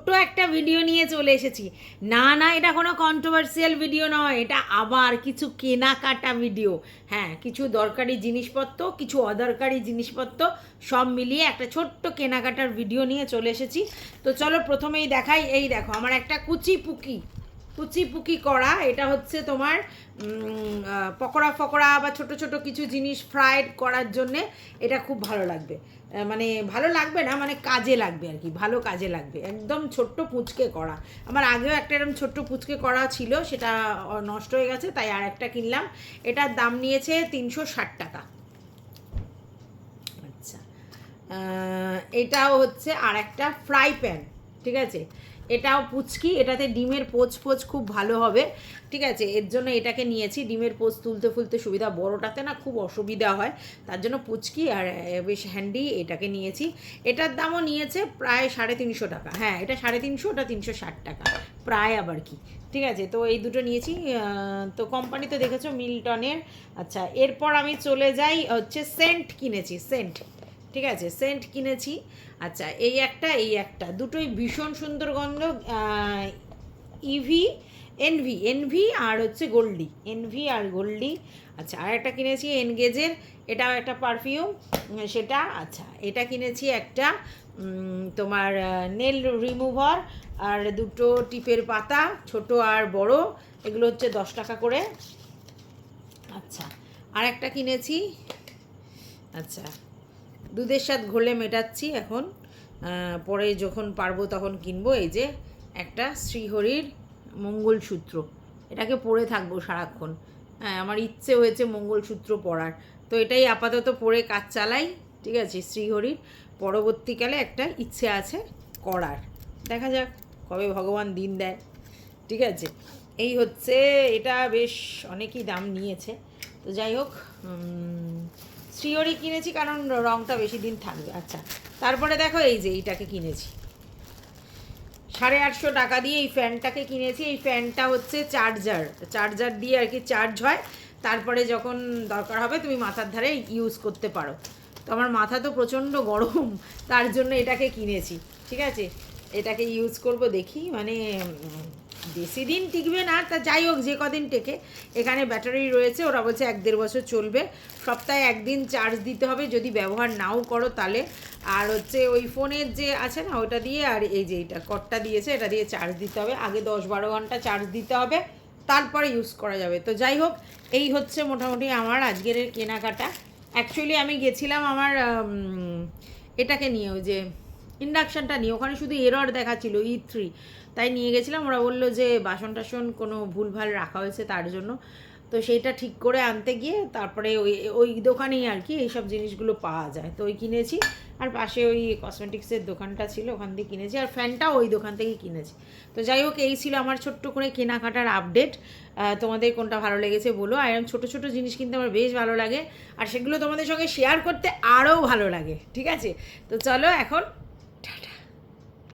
ছোট্ট একটা ভিডিও নিয়ে চলে এসেছি। না না, এটা কোনো কন্ট্রোভার্সিয়াল ভিডিও নয়, এটা আবার কিছু কেনাকাটা ভিডিও হ্যাঁ কিছু দরকারি জিনিসপত্র, কিছু অদরকারি জিনিসপত্র, সব মিলিয়ে একটা ছোট্ট কেনাকাটার ভিডিও নিয়ে চলে এসেছি। তো চলো প্রথমেই দেখাই, এই দেখো, আমার একটা কুচি পুকি কুচি পুকি করা, এটা হচ্ছে তোমার পকোড়া ফকোড়া বা ছোট ছোট কিছু জিনিস ফ্রাইড করার জন্যে এটা খুব ভালো লাগবে। মানে ভালো লাগবে না মানে কাজে লাগবে আর কি, ভালো কাজে লাগবে। একদম ছোট্ট পুচকে করা। আমার আগেও একটা এরকম ছোট্ট পুচকে করা ছিল, সেটা নষ্ট হয়ে গেছে, তাই আর একটা কিনলাম। এটার দাম নিয়েছে তিনশো ষাট টাকা। আচ্ছা। এটাও হচ্ছে আর একটা ফ্রাই প্যান ঠিক আছে? এটাও পুচকি, এটাতে ডিমের পোচ পোচ খুব ভালো হবে। ঠিক আছে? এর জন্য এটাকে নিয়েছি, ডিমের পোচ তুলতে ফুলতে সুবিধা। বড়টাতে না খুব অসুবিধা হয়, তার জন্য পুচকি আর বেশ হ্যান্ডি এটাকে নিয়েছি। এটার দামও নিয়েছে প্রায় সাড়ে তিনশো টাকা। হ্যাঁ এটা সাড়ে তিনশো, ওটা তিনশো ষাট টাকা। প্রায় আবার কি। ঠিক আছে? তো এই দুটো নিয়েছি। তো কোম্পানি তো দেখেছ, মিল্টনের। আচ্ছা এরপর আমি চলে যাই, হচ্ছে সেন্ট কিনেছি, সেন্ট। ঠিক আছে? সেন্ট কিনেছি। আচ্ছা এই একটা এই একটা। দুটোই ভীষণ সুন্দর গন্ধ ইভি এনভি এনভি আর হচ্ছে গোল্ডি এনভি আর গোল্ডি আচ্ছা আর একটা কিনেছি এনগেজের এটাও একটা পারফিউম সেটা আচ্ছা এটা কিনেছি একটা তোমার নেল রিমুভার আর দুটো টিপের পাতা, ছোট আর বড়। এগুলো হচ্ছে দশ টাকা করে। আচ্ছা আর একটা কিনেছি। আচ্ছা দুধের স্বাদ ঘোলে মেটাচ্ছি এখন। পরে যখন পারব তখন কিনবো। এই যে একটা শ্রীহরির মঙ্গলসূত্র। এটাকে পরে থাকব সারাক্ষণ। হ্যাঁ আমার ইচ্ছে হয়েছে মঙ্গলসূত্র পরার। তো এটাই আপাতত পরে কাজ চালাই, ঠিক আছে? শ্রীহরির পরবর্তীকালে একটা ইচ্ছে আছে করার। দেখা যাক কবে ভগবান দিন দেয়, ঠিক আছে? এই হচ্ছে, এটা বেশ অনেকই দাম নিয়েছে। তো যাই হোক উম, শ্রীহরি কিনেছি কারণ রংটা বেশি দিন থাকবে। আচ্ছা তারপরে দেখো এই যে এইটাকে কিনেছি। সাড়ে আটশো টাকা দিয়ে এই ফ্যানটাকে কিনেছি। এই ফ্যানটা হচ্ছে চার্জার। চার্জার দিয়ে আর কি চার্জ হয়। তারপরে যখন দরকার হবে তুমি মাথার ধারে ইউজ করতে পারো। তো আমার মাথা তো প্রচণ্ড গরম তার জন্য এটাকে কিনেছি। ঠিক আছে? এটাকে ইউজ করব দেখি মানে বেশি দিন টিকবে না, তা যাই হোক, যে কদিন টেকে। এখানে ব্যাটারি রয়েছে, ওরা বলছে এক দেড় বছর চলবে। সপ্তাহে একদিন চার্জ দিতে হবে, যদি ব্যবহার নাও করো তাহলে। আর হচ্ছে ওই ফোনের যে আছে না, ওটা দিয়ে, আর এই যে এটা কটটা দিয়েছে, এটা দিয়ে চার্জ দিতে হবে। আগে দশ বারো ঘণ্টা চার্জ দিতে হবে, তারপরে ইউজ করা যাবে। তো যাই হোক, এই হচ্ছে মোটামুটি আমার আজকের কেনাকাটা। অ্যাকচুয়ালি আমি গেছিলাম আমার এটাকে নিয়ে, ওই যে ইন্ডাকশানটা নিয়ে, ওখানে শুধু এরর দেখাচ্ছিল ই থ্রি তাই নিয়ে গেছিলাম, ওরা বলল যে বাসন টাসন কোনো ভুলভাল রাখা হয়েছে তার জন্য। তো সেইটা ঠিক করে আনতে গিয়ে তারপরে ওই ওই দোকানেই আর কি এইসব জিনিসগুলো পাওয়া যায়। তো ওই কিনেছি, আর পাশে ওই কসমেটিক্সের দোকানটা ছিল, ওখান থেকে কিনেছি, আর ফ্যানটাও ওই দোকান থেকেই কিনেছি। তো যাই হোক, এই ছিল আমার ছোট্ট করে কেনাকাটার আপডেট তোমাদের কোনটা ভালো লেগেছে বলো। আর এরকম ছোটো ছোটো জিনিস কিনতে আমার বেশ ভালো লাগে। আর সেগুলো তোমাদের সঙ্গে শেয়ার করতে আরও ভালো লাগে, ঠিক আছে? তো চলো এখন টাটা